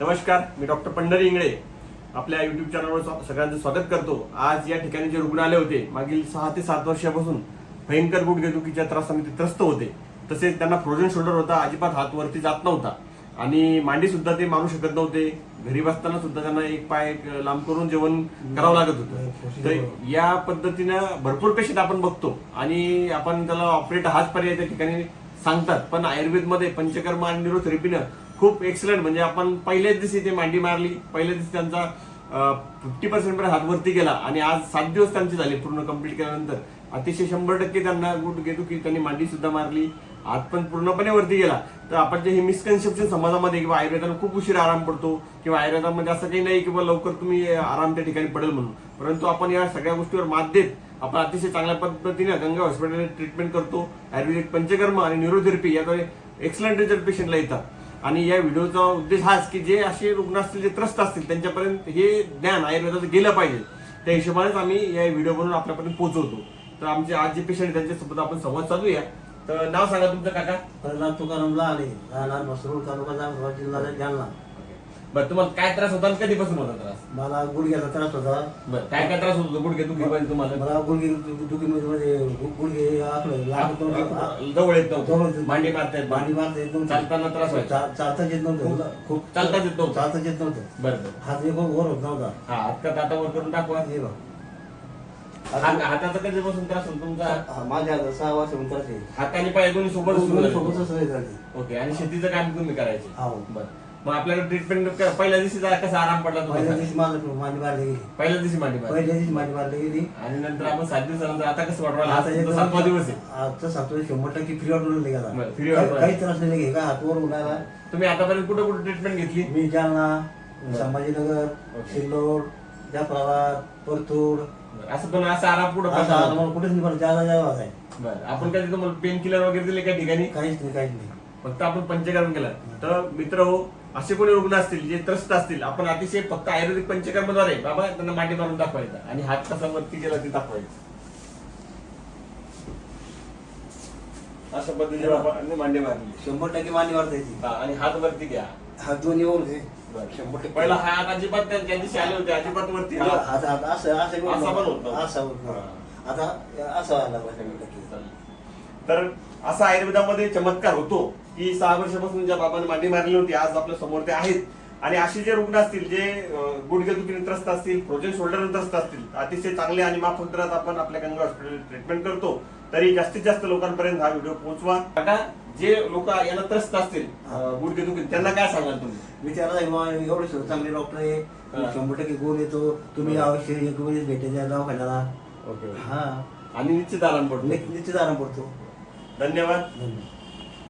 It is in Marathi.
नमस्कार मी डॉक्टर पंढरी इंगळे. आपल्या युट्यूब चॅनलवर सगळ्यांचं स्वागत करतो. आज या ठिकाणी जे रुग्ण आले होते मागील सहा ते सात वर्षापासून भयंकर गुडघेदुखीच्या त्रासाने ते त्रस्त होते. तसेच त्यांना फ्रोझन शोल्डर होता अजिबात हात वरती जात नव्हता. आणि मांडी सुद्धा ते मारू शकत नव्हते. घरी बसताना सुद्धा त्यांना एक पाय लांब करून जेवण करावं लागत होतं. तर या पद्धतीनं भरपूर पेशंट आपण बघतो. आणि आपण त्याला ऑपरेट हाच पर्याय त्या ठिकाणी सांगतात. पण आयुर्वेदमध्ये पंचकर्म आणि न्यूरोथेरपीनं खूप एक्सलंट म्हणजे आपण पहिल्याच दिवशी ते मांडी मारली पहिल्या दिवशी त्यांचा फिफ्टी पर्सेंट पर्यंत हातवरती गेला आणि आज सात दिवस त्यांचे झाले पूर्ण कंप्लीट केल्यानंतर. अतिशय शंभर टक्के त्यांना गुट घेतो की त्यांनी मांडी सुद्धा मारली हात पण पूर्णपणे वरती गेला. तर आपण जे हे मिसकन्सेप्शन समाजामध्ये किंवा आयुर्वेदाला खूप उशीर आराम पडतो किंवा आयुर्वेदामध्ये असं काही नाही किंवा लवकर तुम्ही आराम त्या ठिकाणी पडेल म्हणून. परंतु आपण या सगळ्या गोष्टीवर मात देत आपण अतिशय चांगल्या पद्धतीने गंगा हॉस्पिटल ट्रीटमेंट करतो आयुर्वेदिक पंचकर्म आणि न्यूरोथेरपी याद्वारे एक्सलंट रिझल्ट पेशंटला येतात. आणि या व्हिडिओचा उद्देश हाच की जे असे रुग्ण असतील जे त्रस्त असतील त्यांच्यापर्यंत हे ज्ञान आयुर्वेदाचं गेलं पाहिजे. त्या हिशोबानेच आम्ही या व्हिडिओ बनवून आपल्यापर्यंत पोहोचवतो. तर आमचे आज जे पेशंट त्यांच्यासोबत आपण संवाद साधूया. तर नाव सांगा तुमचं काका. प्रल्हाद तुकाराम लाले राहणार मसरूळ तालुका जामगाव जिल्हा जालना. बरं तुम्हाला काय त्रास होता आणि कधीपासून होता त्रास? मला गुडघ्याचा त्रास होता. बरं काय काय त्रास होतो? गुडघे दुखी पाहिजे तुम्हाला? मला गुडघे दुखीमध्ये म्हणजे गु- गुडघे आखलं लागत नव्हते. जवळ येत नव्हतं. मांडी मारता येत मांडी. मारता येत नव्हती. चालताना त्रास व्हायचा. चा- चालताच येत नव्हतं. खूप चालताच येत नव्हतं. चालताच येत नव्हतं. बरं बरं. हात एक वर होत नव्हता. हा हात का दातावर करून दाखवा. हे बघ. हात- हाताचा कधीपासून त्रास होतो तुमचा? हा, माझ्या आता सहा वर्ष त्रास आहे. हात आणि पाय दोन्ही सोबत सुरू दोन्ही झाले. सोबतच सवय झाली. ओके आणि शेतीचं काम तुम्ही करायचे. हो. बरं. मग आपल्याला ट्रीटमेंट पहिल्या दिवशी कसा आराम पडला पहिल्या तुम्हाला दिवशी माझं मांडी मारली गेली. पहिल्या दिवशी मांडी मारली. पहिल्या दिवशी मांडी मारली गेली. आणि नंतर आपण सात दिवसानंतर आता कसं वाटवायला आता आता सातवा दिवस आहे. आता सातवा शंभर टक्के फ्री वाटून गेला बरं, free काही-. काही त्रास नाही घे का हातवर उडाला तुम्ही आतापर्यंत कुठे कुठे ट्रीटमेंट घेतली? मी जालना. संभाजीनगर ओके. सिल्लोड जाफराबाद परतूर. बरं, असं पण असं आराम असं आम्हाला कुठेच नाही बरं जागा जागा आहे बरं आपण कधी तुम्हाला पेन किलर वगैरे दिले त्या ठिकाणी? काहीच नाही काहीच नाही. फक्त आपण पंचकर्म केलं. तर मित्र हो असे कोणी रुग्ण असतील जे त्रस्त असतील आपण अतिशय फक्त आयुर्वेदिक पंचकर्मद्वारे बाबा त्यांना मांडी मारून दाखवायचा आणि हात कसा वरती गेला ते दाखवायचा. अशा पद्धतीने आपण मांडी मारली. शंभर टक्के मांडी मारता येते हा, आणि हात वरती घ्या. हात दोन्ही वर घे. शंभर टक्के. पहिला हात अजिबात ज्या दिवशी आले होते अजिबात वरती हा, हात. हात हात असं असं करून असा पण होत. नव्हता. असं होत. नव्हता. आता असं व्हायला लागला शंभर टक्के. तर असा आयुर्वेदामध्ये चमत्कार होतो. की सहा वर्षापासून ज्या बाबांनी मांडी मारली होती आज आपल्यासमोर ते आहेत. आणि असे जे रुग्ण असतील जे अं, गुडघेदुखीने त्रस्त असतील फ्रोजन शोल्डर त्रस्त असतील अतिशय चांगले आणि माफक दरात आपण आपल्या गंगा हॉस्पिटल ट्रीटमेंट करतो तरी जास्तीत जास्त लोकांपर्यंत हा व्हिडिओ पोहोचवा. आता जे लोक यांना त्रस्त असतील अं, गुडघेदुखी त्यांना काय सांगाल तुम्ही? मी त्याला सांगितलं, "बा, एवढे चांगले डॉक्टर आहे. शंभर टक्के गोल येतो तुम्ही अवश्य एक वेळेस भेटायच्या दवाखान्याला. ओके. हा. आणि निश्चित आराम पडतो. निश्चित आराम पडतो. धन्यवाद. धन्यवाद.